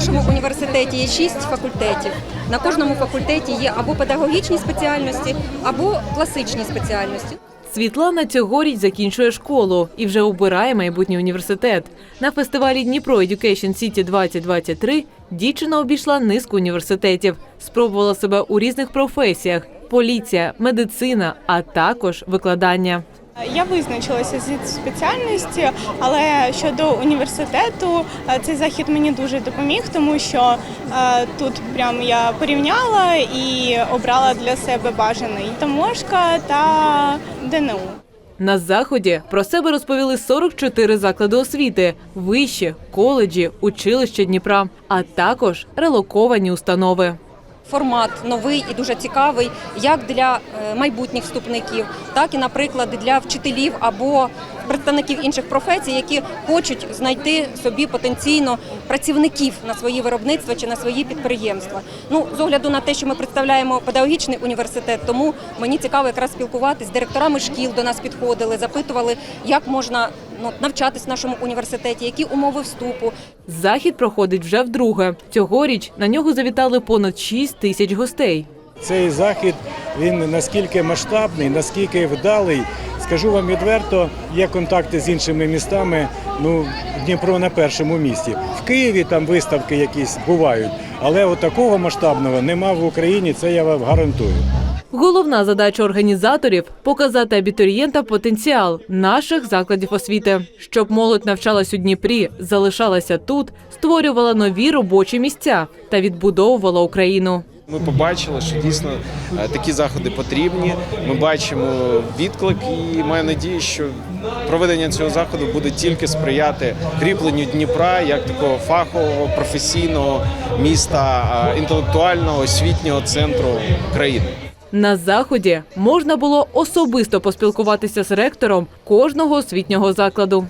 нашому університеті є шість факультетів. На кожному факультеті є або педагогічні спеціальності, або класичні спеціальності. Світлана цьогоріч закінчує школу і вже обирає майбутній університет. На фестивалі Дніпро Education City 2023 дівчина обійшла низку університетів, спробувала себе у різних професіях: поліція, медицина, а також викладання. Я визначилася зі спеціальності, але щодо університету е, цей захід мені дуже допоміг, тому що е, тут прям я порівняла і обрала для себе бажаний таможка та ДНУ. На заході про себе розповіли 44 заклади освіти, вищі, коледжі, училища Дніпра, а також релоковані установи. Формат новий і дуже цікавий як для е, майбутніх вступників, так і, наприклад, для вчителів або представників інших професій, які хочуть знайти собі потенційно працівників на свої виробництва чи на свої підприємства. Ну, з огляду на те, що ми представляємо педагогічний університет, тому мені цікаво якраз спілкуватися з директорами шкіл до нас підходили, запитували, як можна ну, навчатись в нашому університеті, які умови вступу, Захід проходить вже вдруге. Цьогоріч на нього завітали понад 6 тисяч гостей. Цей захід він наскільки масштабний, наскільки вдалий. Скажу вам відверто, є контакти з іншими містами. Ну, Дніпро на першому місці. В Києві там виставки якісь бувають, але от такого масштабного нема в Україні. Це я вам гарантую. Головна задача організаторів показати абітурієнтам потенціал наших закладів освіти, щоб молодь навчалась у Дніпрі, залишалася тут, створювала нові робочі місця та відбудовувала Україну. Ми побачили, що дійсно е, такі заходи потрібні. Ми бачимо відклик і маю надію, що проведення цього заходу буде тільки сприяти кріпленню Дніпра як такого фахового професійного міста, е, інтелектуального освітнього центру країни. На заході можна було особисто поспілкуватися з ректором кожного освітнього закладу.